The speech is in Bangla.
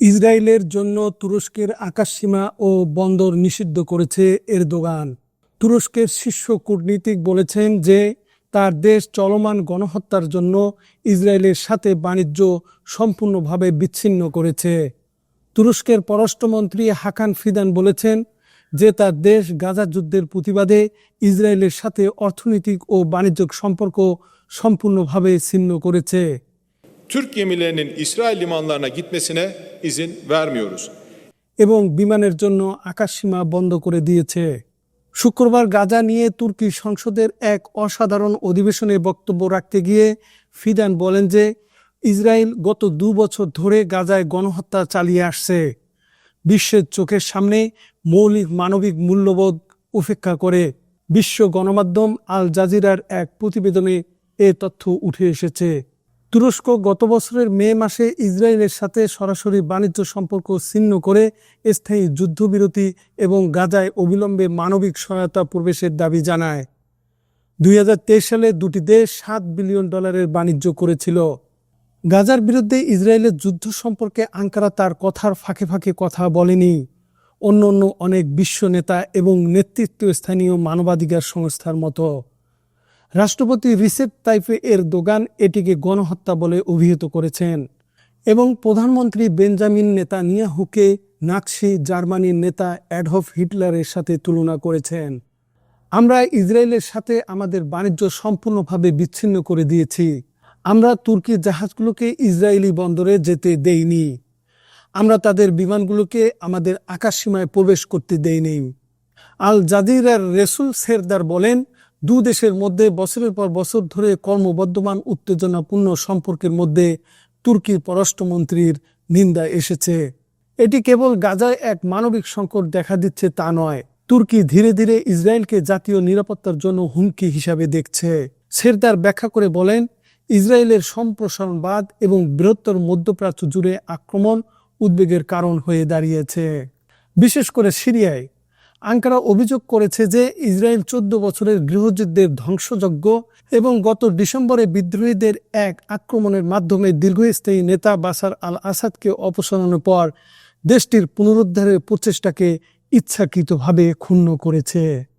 ইসরায়েলের জন্য তুরস্কের আকাশসীমা ও বন্দর নিষিদ্ধ করেছে এরদোগান। তুরস্কের শীর্ষ কূটনীতিক বলেছেন যে, তার দেশ চলমান গণহত্যার জন্য ইসরায়েলের সাথে বাণিজ্য সম্পূর্ণভাবে বিচ্ছিন্ন করেছে। তুরস্কের পররাষ্ট্রমন্ত্রী হাকান ফিদান বলেছেন যে, তার দেশ গাজা যুদ্ধের প্রতিবাদে ইসরায়েলের সাথে অর্থনৈতিক ও বাণিজ্যিক সম্পর্ক সম্পূর্ণভাবে ছিন্ন করেছে। Türk gemilerinin İsrail limanlarına gitmesine izin vermiyoruz. এবং বিমানের জন্য আকাশসীমা বন্ধ করে দিয়েছে। শুক্রবার গাজা নিয়ে তুর্কি সংসদের এক অসাধারণ অধিবেশনে বক্তব্য রাখতে গিয়ে ফিদান বলেন যে, ইসরায়েল গত দু বছর ধরে গাজায় গণহত্যা চালিয়ে আসছে। বিশ্বের চোখের সামনে মৌলিক মানবিক মূল্যবোধ উপেক্ষা করে। বিশ্ব গণমাধ্যম আল জাজিরার এক প্রতিবেদনে এ তথ্য উঠে এসেছে। তুরস্ক গত বছরের মে মাসে ইসরায়েলের সাথে সরাসরি বাণিজ্য সম্পর্ক ছিন্ন করে স্থায়ী যুদ্ধবিরতি এবং গাজায় অবিলম্বে মানবিক সহায়তা প্রবেশের দাবি জানায়। দুই হাজার তেইশ সালে দুটি দেশ সাত বিলিয়ন ডলারের বাণিজ্য করেছিল। গাজার বিরুদ্ধে ইসরায়েলের যুদ্ধ সম্পর্কে আঙ্কারা তার কথার ফাঁকে ফাঁকে কথা বলেনি। অন্য অন্য অনেক বিশ্ব নেতা এবং নেতৃত্ব স্থানীয় মানবাধিকার সংস্থার মতো। রাষ্ট্রপতি রিসেপ তাইফে এর দোগান এটিকে গণহত্যা বলে অভিহিত করেছেন এবং প্রধানমন্ত্রী বেঞ্জামিন নেতা নেতানিয়াহুকে নাকশি জার্মানির নেতা অ্যাডহফ হিটলারের সাথে তুলনা করেছেন। আমরা ইসরায়েলের সাথে আমাদের বাণিজ্য সম্পূর্ণভাবে বিচ্ছিন্ন করে দিয়েছি। আমরা তুর্কি জাহাজগুলোকে ইসরায়েলি বন্দরে যেতে দেইনি। আমরা তাদের বিমানগুলোকে আমাদের আকাশসীমায় প্রবেশ করতে দেইনি। আল জাদিরার রেসুল সেরদার বলেন দু দেশের মধ্যে বছরের পর বছর ধরে কর্মবর্ধমান, উত্তেজনাপূর্ণ সম্পর্কের মধ্যে তুর্কির পররাষ্ট্রমন্ত্রীর নিন্দা এসেছে। এটি কেবল গাজায় এক মানবিক সংকট দেখা দিচ্ছে তা নয়, তুর্কি ধীরে ধীরে ইসরায়েলকে জাতীয় নিরাপত্তার জন্য হুমকি হিসাবে দেখছে। সেরদার ব্যাখ্যা করে বলেন, ইসরায়েলের সম্প্রসারণবাদ এবং বৃহত্তর মধ্যপ্রাচ্য জুড়ে আক্রমণ উদ্বেগের কারণ হয়ে দাঁড়িয়েছে। বিশেষ করে সিরিয়ায় আঙ্কারা অভিযোগ করেছে যে ইসরায়েল চোদ্দ বছরের গৃহযুদ্ধের ধ্বংসযজ্ঞ এবং গত ডিসেম্বরে বিদ্রোহীদের এক আক্রমণের মাধ্যমে দীর্ঘস্থায়ী নেতা বাসার আল আসাদকে অপসারণের পর দেশটির পুনরুদ্ধারের প্রচেষ্টাকে ইচ্ছাকৃতভাবে ক্ষুণ্ণ করেছে।